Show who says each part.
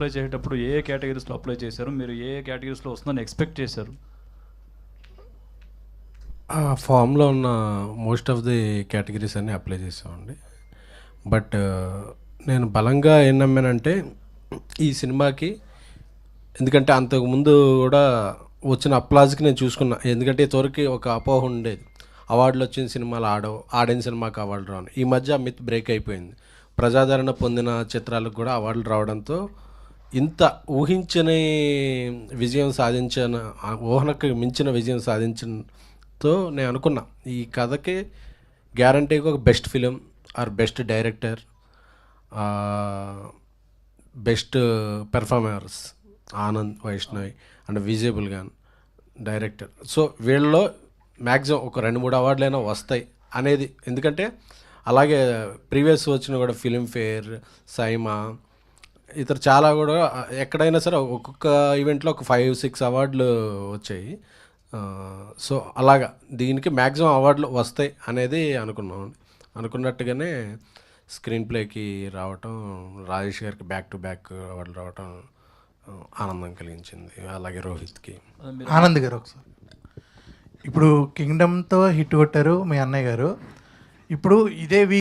Speaker 1: Apply చేసేటప్పుడు ఏ కేటగిరీస్లో apply చేశారు? మీరు ఏ కేటగిరీస్లో వస్తుందని ఎక్స్పెక్ట్ చేశారు?
Speaker 2: ఆ ఫామ్లో ఉన్న మోస్ట్ ఆఫ్ ది కేటగిరీస్ అన్నీ అప్లై చేసామండి బట్ నేను బలంగా ఏం నమ్మానంటే ఈ సినిమాకి ఎందుకంటే అంతకుముందు కూడా వచ్చిన అప్లాజ్కి నేను చూసుకున్నా. ఎందుకంటే ఇంతవరకు ఒక అపోహ ఉండేది. అవార్డులు వచ్చిన సినిమాలు ఆడవు ఆడిన సినిమాకి అవార్డు రాను ఈ మధ్య మిత్ బ్రేక్ అయిపోయింది. ప్రజాదరణ పొందిన చిత్రాలకు కూడా అవార్డులు రావడంతో ఇంత ఊహించని విజయం సాధించిన ఊహనకు మించిన విజయం సాధించడంతో నేను అనుకున్నా. ఈ కథకి గ్యారంటీగా ఒక best film or best director best performers Anand Vaishnavi and విజయబుల్ గాన్ డైరెక్టర్. సో వీళ్ళలో మ్యాక్సిమం ఒక రెండు మూడు అవార్డులైనా వస్తాయి అనేది. ఎందుకంటే అలాగే ప్రీవియస్ వచ్చిన కూడా ఫిలింఫేర్ సైమా ఇతరు చాలా కూడా ఎక్కడైనా సరే ఒక్కొక్క ఈవెంట్లో ఒక ఫైవ్ సిక్స్ అవార్డులు వచ్చాయి. సో అలాగా దీనికి మ్యాక్సిమం అవార్డులు వస్తాయి అనేది అనుకున్నాం. అనుకున్నట్టుగానే స్క్రీన్ ప్లేకి రావటం రాజేష్ గారికి బ్యాక్ టు బ్యాక్ అవార్డులు రావటం ఆనందం కలిగించింది. అలాగే రోహిత్కి.
Speaker 3: ఆనంద్ గారు ఒకసారి. ఇప్పుడు కింగ్డమ్తో హిట్ కొట్టారు మీ అన్నయ్య గారు. ఇప్పుడు ఇదే వీ